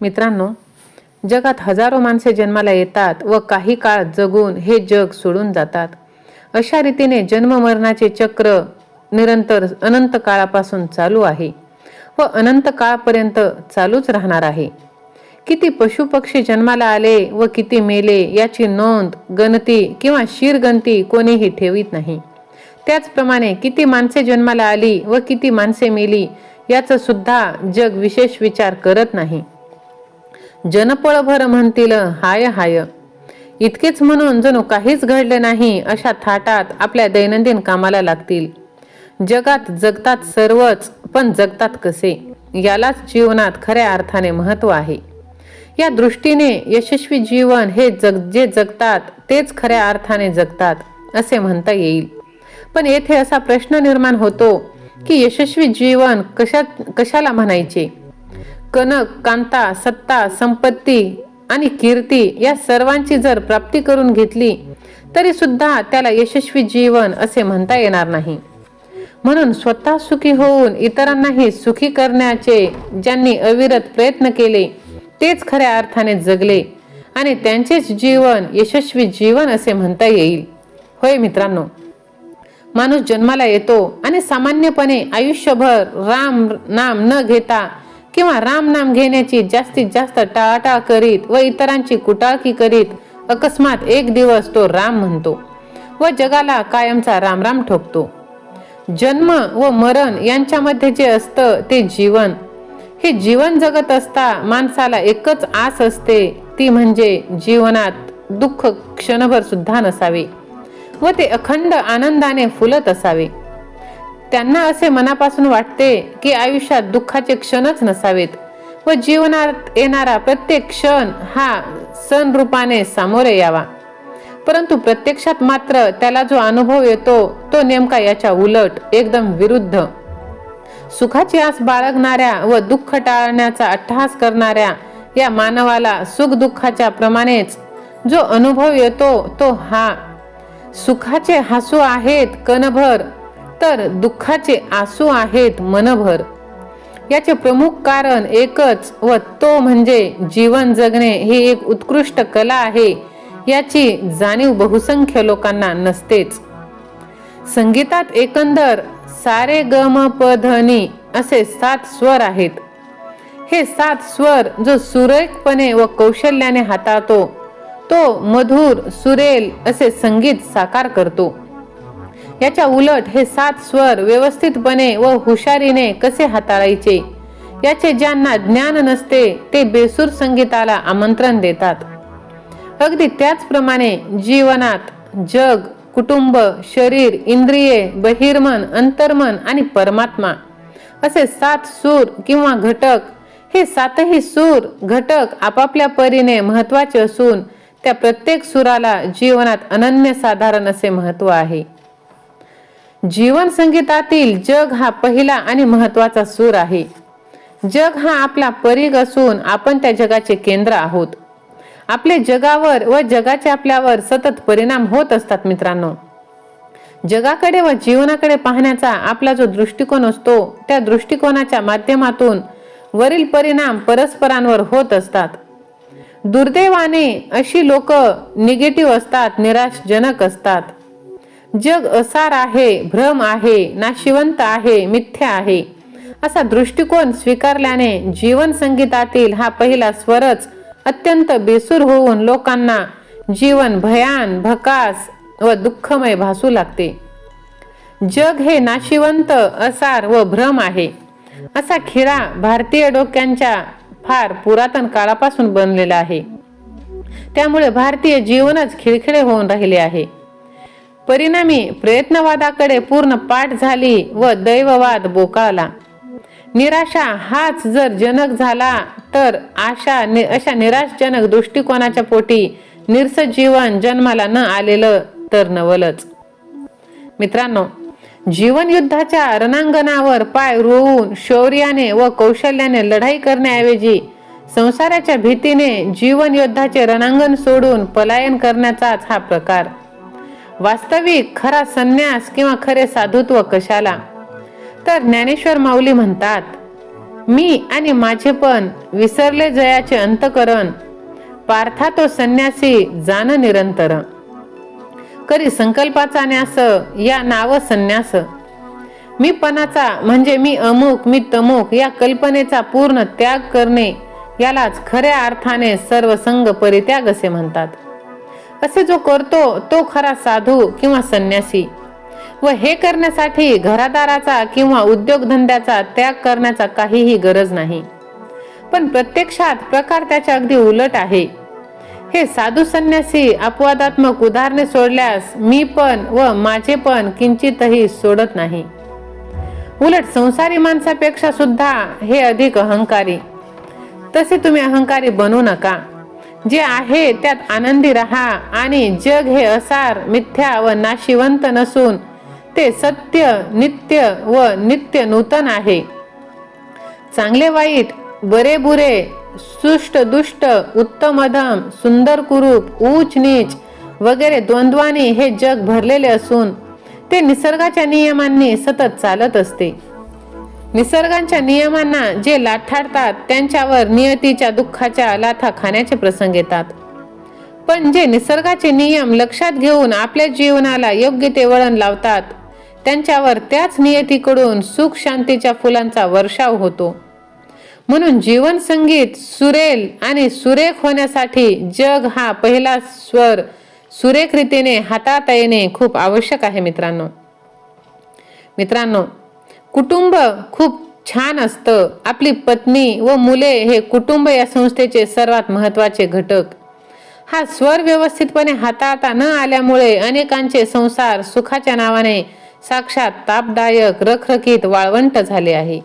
मित्रांनो जगात हजारो माणसे जन्माला येतात व काही काळ जगून हे जग सोडून जातात. अशा रीतीने जन्म मरणाचे चक्र निरंतर अनंत काळापासून चालू आहे व अनंत काळपर्यंत चालूच राहणार आहे. किती पशुपक्षी जन्माला आले व किती मेले याची नोंद गणती किंवा शिरगणती कोणीही ठेवीत नाही. त्याचप्रमाणे किती माणसे जन्माला आली व किती माणसे मेली याचा सुद्धा जग विशेष विचार करत नाही. जनपळभर म्हणतील हाय हाय. इतकेच म्हणून जणू काहीच घडले नाही अशा थाटात आपल्या दैनंदिन कामाला लागतील. जगात जगतात सर्वच पण जगतात कसे? यालाच जीवनात खऱ्या अर्थाने महत्त्व आहे. या दृष्टीने यशस्वी जीवन हे जग जे जगतात तेच खऱ्या अर्थाने जगतात असे म्हणता येईल. पण येथे असा प्रश्न निर्माण होतो की यशस्वी जीवन कशात कशाला म्हणायचे? कनक कांता सत्ता संपत्ती आणि कीर्ती या सर्वांची जर प्राप्ती करून घेतली तरी सुद्धा त्याला यशस्वी जीवन असे म्हणता येणार नाही. म्हणून स्वतः सुखी होऊन इतरांनाही सुखी करण्याचे ज्यांनी अविरत प्रयत्न केले तेच खऱ्या अर्थाने जगले आणि त्यांचेच जीवन यशस्वी जीवन असे म्हणता येईल. होय मित्रांनो माणूस जन्माला येतो आणि सामान्यपणे आयुष्यभर राम नाम न घेता किंवा राम नाम घेण्याची जास्तीत जास्त टाळाटाळ करीत व इतरांची कुटाळकी करीत अकस्मात एक दिवस तो राम म्हणतो व जगाला कायमचा रामराम ठोकतो. जन्म व मरण यांच्यामध्ये जे असतं ते जीवन. हे जीवन जगत असता माणसाला एकच आस असते ती म्हणजे जीवनात दुःख क्षणभर सुद्धा नसावे व ते अखंड आनंदाने फुलत असावे. त्यांना असे मनापासून वाटते की आयुष्यात दुःखाचे क्षणच नसावेत व जीवनात येणारा प्रत्येक क्षण हा सण रूपाने सामोरे यावा. परंतु प्रत्यक्षात मात्र त्याला जो अनुभव येतो तो नेमका याच्या उलट एकदम विरुद्ध. सुखाची आस बाळगणाऱ्या व दुःख टाळण्याचा अट्टहास करणाऱ्या या मानवाला सुख दुःखाच्या प्रमाणेच जो अनुभव येतो तो हा. सुखाचे हसू आहेत कणभर तर दुःखाचे आसू आहेत मनभर. याचे प्रमुख कारण एकच व तो म्हणजे जीवन जगणे ही एक उत्कृष्ट कला आहे. याची जाणीव बहुसंख्य लोकांना नसतेच. संगीतात एकंदर सारे गम पधनी असे सात स्वर आहेत. हे सात स्वर जो सुरेखपणे व कौशल्याने हाताळतो तो मधुर सुरेल असे संगीत साकार करतो. याच्या उलट हे सात स्वर व्यवस्थितपणे व हुशारीने कसे हाताळायचे? याचे ज्यांना ज्ञान नसते ते बेसूर संगीताला आमंत्रण देतात. अगदी त्याचप्रमाणे जीवनात जग कुटुंब शरीर इंद्रिये बहिर्मन अंतर्मन आणि परमात्मा असे सात सूर किंवा घटक हे सातही सूर घटक आपापल्या परीने महत्त्वाचे असून त्या प्रत्येक सुराला जीवनात अनन्यसाधारण असे महत्त्व आहे. जीवन संगीतातील जग हा पहिला आणि महत्त्वाचा सूर आहे. जग हा आपला परीग असून आपण त्या जगाचे केंद्र आहोत. आपले जगावर व जगाचे आपल्यावर सतत परिणाम होत असतात मित्रांनो. जगाकडे व जीवनाकडे पाहण्याचा आपला जो दृष्टिकोन असतो त्या दृष्टिकोनाच्या माध्यमातून वरील परिणाम परस्परांवर होत असतात. दुर्दैवाने अशी लोक निगेटिव्ह असतात निराशजनक असतात. जग असार आहे भ्रम आहे नाशिवंत आहे मिथ्या आहे. असा दृष्टिकोन स्वीकारल्याने जीवन संगीतातील हा पहिला स्वरच अत्यंत बेसूर होऊन लोकांना जीवन भयान भकास व दुःखमय भासू लागते. जग हे नाशिवंत असार व भ्रम आहे. असा खिळा भारतीय डोक्यांच्या फार पुरातन काळापासून बनलेला आहे. त्यामुळे भारतीय जीवनच खिळखिळे होऊन राहिले आहे. परिणामी प्रयत्नवादाकडे पूर्ण पाठ झाली व दैववाद बोकाळला निराशा हाच जर जनक झाला तर आशा नि अशा निराशजनक दृष्टिकोनाच्या पोटी निरस जीवन जन्माला न आलेलं तर नवलच. मित्रांनो जीवन युद्धाच्या रणांगणावर पाय रोवून शौर्याने व कौशल्याने लढाई करण्याऐवजी संसाराच्या भीतीने जीवनयोद्धाचे रणांगण सोडून पलायन करण्याचाच हा प्रकार. वास्तविक खरा संन्यास किंवा खरे साधुत्व कशाला? तर ज्ञानेश्वर माऊली म्हणतात मी आणि माझेपण विसरले जयाचे अंतकरण पार्था तो संन्यासी जाण निरंतर. करी संकल्पाचा न्यास या नाव संन्यास. मी पणाचा म्हणजे मी अमुक मी तमुक या कल्पनेचा पूर्ण त्याग करणे यालाच खऱ्या अर्थाने सर्वसंग परित्याग असे म्हणतात. असे जो करतो तो खरा साधू किंवा संन्यासी. व हे करण्यासाठी घरादाराचा किंवा उद्योगधंद्याचा त्याग करण्याचा काहीही गरज नाही. पण प्रत्यक्षात प्रकार त्याच्या अगदी उलट आहे. हे साधू संन्यासी अपवादात्मक उदाहरणे सोडल्यास मी पण व माझे पण किंचितही सोडत नाही. उलट संसारी माणसापेक्षा सुद्धा हे अधिक अहंकारी. तसे तुम्ही अहंकारी बनू नका. जे आहे त्यात आनंदी राहा आणि जग हे असार मिथ्या व नाशिवंत नसून ते सत्य नित्य व नित्य नूतन आहे. चांगले वाईट बरे बुरे सुष्ट दुष्ट उत्तम अधम सुंदर कुरूप ऊच नीच वगैरे द्वंद्वानी हे जग भरलेले असून ते निसर्गाच्या नियमांनी सतत चालत असते. निसर्गाच्या नियमांना जे लाथाडतात त्यांच्यावर नियतीच्या दुःखाच्या लाथा खाण्याचे प्रसंग येतात. पण जे निसर्गाचे नियम लक्षात घेऊन आपल्या जीवनाला योग्य ते वळण लावतात त्यांच्यावर त्याच नियतीकडून सुख शांतीच्या फुलांचा वर्षाव होतो. म्हणून जीवन संगीत सुरेल आणि सुरेख होण्यासाठी जग हा पहिला स्वर सुरेख रीतीने हातात येणे खूप आवश्यक आहे मित्रांनो. मित्रांनो कुटुंब खूप छान असतं. आपली पत्नी व मुले हे कुटुंब या संस्थेचे सर्वात महत्त्वाचे घटक. हा स्वर व्यवस्थितपणे हाताळता न आल्यामुळे अनेकांचे संसार सुखाच्या नावाने साक्षात तापदायक रखरखीत वाळवंट झाले आहे.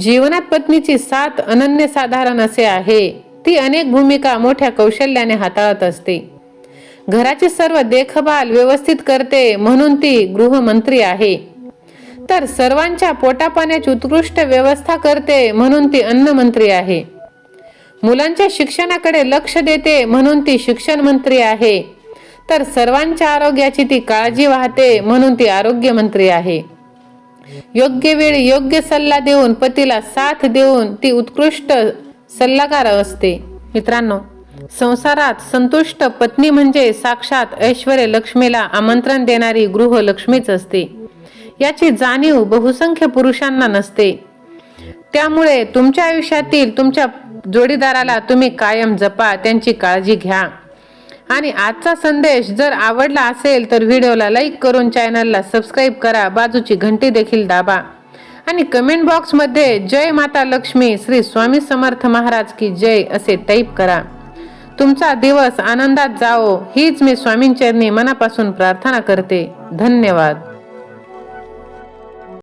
जीवनात पत्नीची साथ अनन्यसाधारण असे आहे. ती अनेक भूमिका मोठ्या कौशल्याने हाताळत असते. घराची सर्व देखभाल व्यवस्थित करते म्हणून ती गृहमंत्री आहे. तर सर्वांच्या पोटापाण्याची उत्कृष्ट व्यवस्था करते म्हणून ती अन्नमंत्री आहे. मुलांच्या शिक्षणाकडे लक्ष देते म्हणून ती शिक्षण मंत्री आहे. तर सर्वांच्या आरोग्याची ती काळजी वाहते म्हणून ती आरोग्य मंत्री आहे. योग्य वेळी योग्य सल्ला देऊन पतीला साथ देऊन ती उत्कृष्ट सल्लागार असते. मित्रांनो संसारात संतुष्ट पत्नी म्हणजे साक्षात ऐश्वर्य लक्ष्मीला आमंत्रण देणारी गृहलक्ष्मीच असते. याची जाणीव बहुसंख्य पुरुषांना नसते. त्यामुळे तुमच्या आयुष्यातील तुमच्या जोडीदाराला तुम्ही कायम जपा त्यांची काळजी घ्या. आणि आजचा संदेश जर आवडला असेल तर व्हिडिओला लाईक करून चॅनलला सबस्क्राईब करा बाजूची घंटी देखील दाबा. आणि कमेंट बॉक्समध्ये जय माता लक्ष्मी श्री स्वामी समर्थ महाराज की जय असे टाईप करा. तुमचा दिवस आनंदात जाओ हीच मी स्वामींचरणी मनापासून प्रार्थना करते. धन्यवाद.